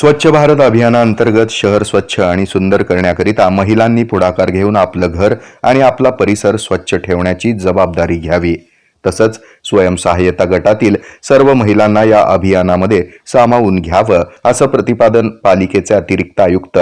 स्वच्छ भारत अभियानाअंतर्गत शहर स्वच्छ आणि सुंदर करण्याकरिता महिलांनी पुढाकार घेऊन आपलं घर आणि आपला परिसर स्वच्छ ठेवण्याची जबाबदारी घ्यावी. तसंच स्वयंसहाय्यता गटातील सर्व महिलांना या अभियानामध्ये सामावून घ्यावं असं प्रतिपादन पालिकेचे अतिरिक्त आयुक्त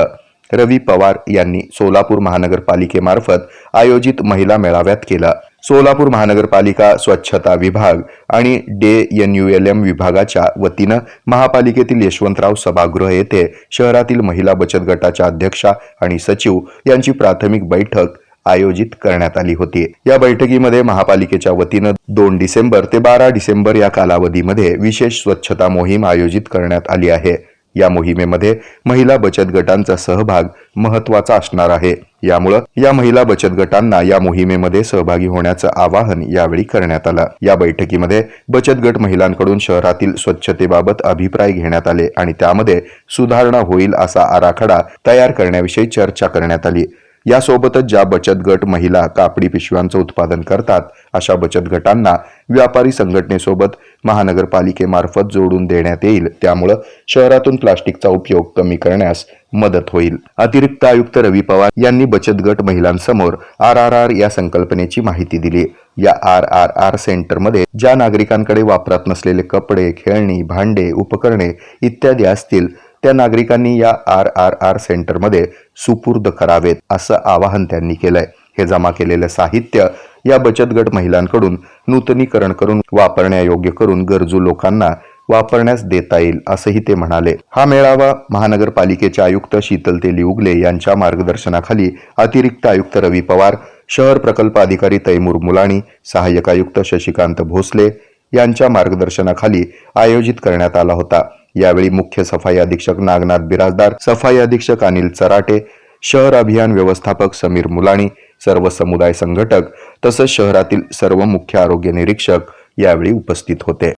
रवी पवार यांनी सोलापूर महानगरपालिकेमार्फत आयोजित महिला मेळाव्यात केला. सोलापूर महानगरपालिका स्वच्छता विभाग आणि DAY N U L M विभागाच्या वतीनं महापालिकेतील यशवंतराव सभागृह येथे शहरातील महिला बचत गटाच्या अध्यक्षा आणि सचिव यांची प्राथमिक बैठक आयोजित करण्यात आली होती. या बैठकीमध्ये महापालिकेच्या वतीनं दोन डिसेंबर ते बारा डिसेंबर या कालावधीमध्ये विशेष स्वच्छता मोहीम आयोजित करण्यात आली आहे. या मोहिमेमध्ये महिला बचत गटांचा सहभाग महत्त्वाचा असणार आहे. यामुळं या महिला बचत गटांना या मोहिमेमध्ये सहभागी होण्याचं आवाहन यावेळी करण्यात आलं. या बैठकीमध्ये बचत गट महिलांकडून शहरातील स्वच्छतेबाबत अभिप्राय घेण्यात आले आणि त्यामध्ये सुधारणा होईल असा आराखडा तयार करण्याविषयी चर्चा करण्यात आली. यासोबतच ज्या बचत गट महिला कापडी पिशव्यांचं उत्पादन करतात अशा बचत गटांना व्यापारी संघटनेसोबत महानगरपालिकेमार्फत जोडून देण्यात येईल. त्यामुळं शहरातून प्लास्टिकचा उपयोग कमी करण्यास मदत होईल. अतिरिक्त आयुक्त रवी पवार यांनी बचत गट महिलांसमोर आर आर आर या संकल्पनेची माहिती दिली. या आर आर आर सेंटरमध्ये ज्या नागरिकांकडे वापरात नसलेले कपडे खेळणी भांडे उपकरणे इत्यादी असतील त्या नागरिकांनी या आर आर आर सेंटरमध्ये सुपूर्द करावेत असं आवाहन त्यांनी केलंय. हे जमा केलेलं साहित्य या बचत गट महिलांकडून नूतनीकरण करून वापरण्यायोग्य करून गरजू लोकांना वापरण्यास देता येईल असंही ते म्हणाले. हा मेळावा महानगरपालिकेचे आयुक्त शीतल तेली उगले यांच्या मार्गदर्शनाखाली अतिरिक्त आयुक्त रवी पवार शहर प्रकल्प अधिकारी तैमूर मुलाणी सहाय्यक आयुक्त शशिकांत भोसले यांच्या मार्गदर्शनाखाली आयोजित करण्यात आला होता. यावेळी मुख्य सफाई अधीक्षक नागनाथ बिराजदार सफाई अधीक्षक अनिल चराटे शहर अभियान व्यवस्थापक समीर मुलाणी सर्व समुदाय संघटक तसंच शहरातील सर्व मुख्य आरोग्य निरीक्षक यावेळी उपस्थित होते.